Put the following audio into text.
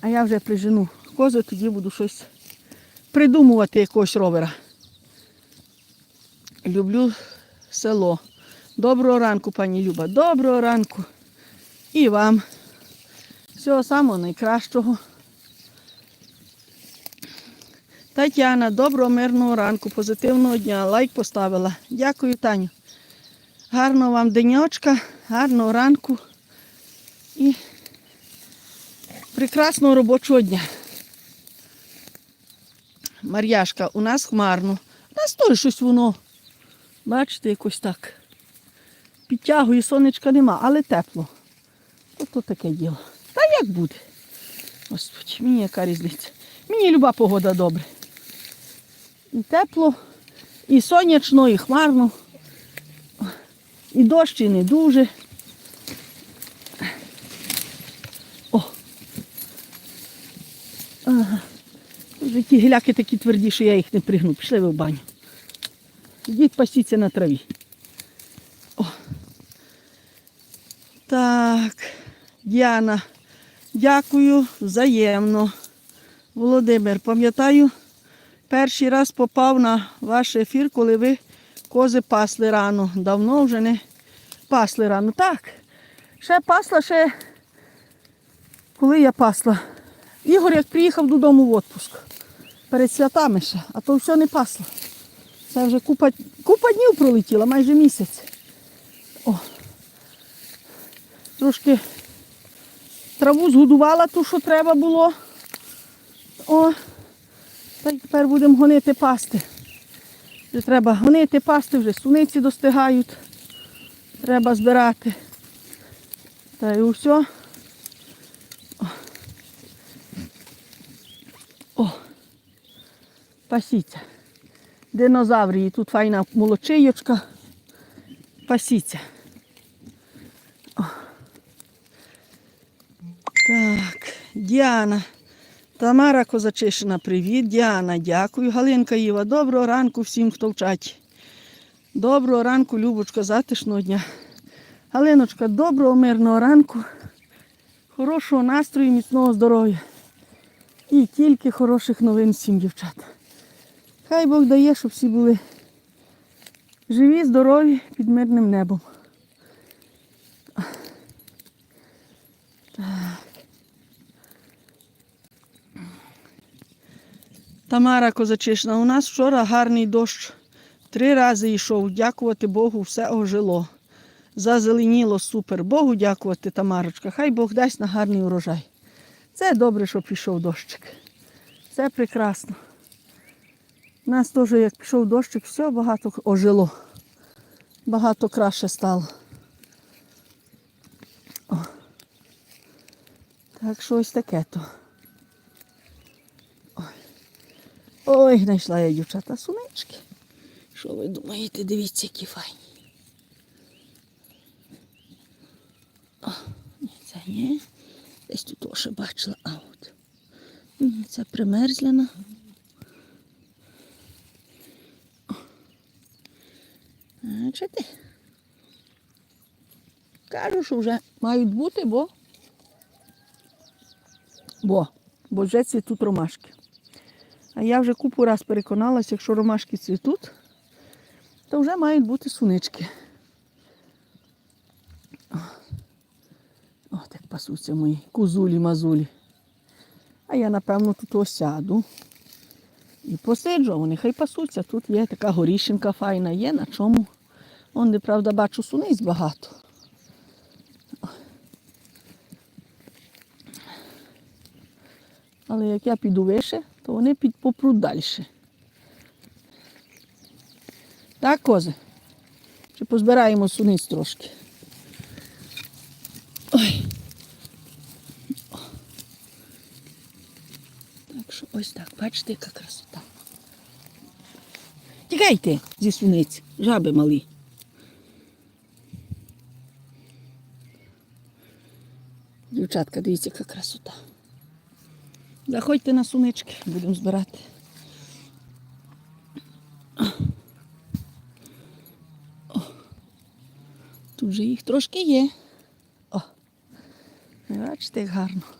А я вже прижену кози, тоді буду щось придумувати якогось ровера. Люблю село. Доброго ранку, пані Люба. Доброго ранку. І вам. Всього самого найкращого. Тетяна, доброго мирного ранку, позитивного дня. Лайк поставила. Дякую, Таню. Гарного вам денечка, гарного ранку і прекрасного робочого дня. Мар'яшка, у нас хмарно. У нас теж щось воно. Бачите, якось так. Підтягує, сонечка нема, але тепло. Ото таке діло. Та як буде? Господи, мені яка різниця. Мені люба погода добре. І тепло, і сонячно, і хмарно. І дощ і не дуже. О. Ага. Вже ті гіляки такі тверді, що я їх не пригну. Пішли ви в баню. Йдіть пасіться на траві. О. Так, Діана, дякую взаємно. Володимир, пам'ятаю, перший раз попав на ваш ефір, коли ви кози пасли рано. Давно вже не пасли рано. Так, ще пасла, ще коли я пасла. Ігор як приїхав додому в відпуск. Перед святами ще, а то все не пасла. Це вже купа, купа днів пролетіла, майже місяць. О. Трошки траву згодувала ту, що треба було. О, та й тепер будемо гонити пасти. Вже треба гонити пасти, вже суниці достигають. Треба збирати. Та й усе. О. О. Пасіться. Динозаврії. Тут файна молочийочка. Пасіться. О. Так, Діана. Тамара Козачишина, привіт. Діана, дякую. Галинка Іва, доброго ранку всім, хто в чаті. Доброго ранку, Любочка, затишного дня. Галиночка, доброго мирного ранку. Хорошого настрою, міцного здоров'я. І тільки хороших новин всім, дівчата. Хай Бог дає, щоб всі були живі, здорові, під мирним небом. Тамара Козачишна, у нас вчора гарний дощ. Три рази йшов. Дякувати Богу, все ожило. Зазеленіло супер. Богу дякувати, Тамарочка. Хай Бог дасть на гарний урожай. Це добре, що пішов дощик. Це прекрасно. У нас теж, як пішов дощик, все багато ожило. Багато краще стало. О. Так що ось таке то. Ой, знайшла я дівчата сунечки. Що ви думаєте, дивіться, які файні. О, ні, це ні. Десь тут ще бачила, а от. Ні, Це примерзляна. Бачите? Кажу, що вже мають бути, бо. Бо, бо вже цвітуть ромашки. А я вже купу раз переконалася, якщо ромашки цвітуть, то вже мають бути сунички. О, так пасуться мої кузулі-мазулі. А я, напевно, тут осяду. І посиджу, вони хай пасуться. Тут є така горіщинка файна, є на чому. Вон, де, правда, бачу суниць багато. Але як я піду вище, то вони під попруть далі. Так, кози? Чи позбираємо суниць трошки? Ой. Так що ось так, бачите, яка красота. Тікайте зі суниць, жаби малі. Дівчатка, дивіться, яка красота. Заходьте на сунички, будемо збирати. О, тут же їх трошки є. О, бачите, як гарно.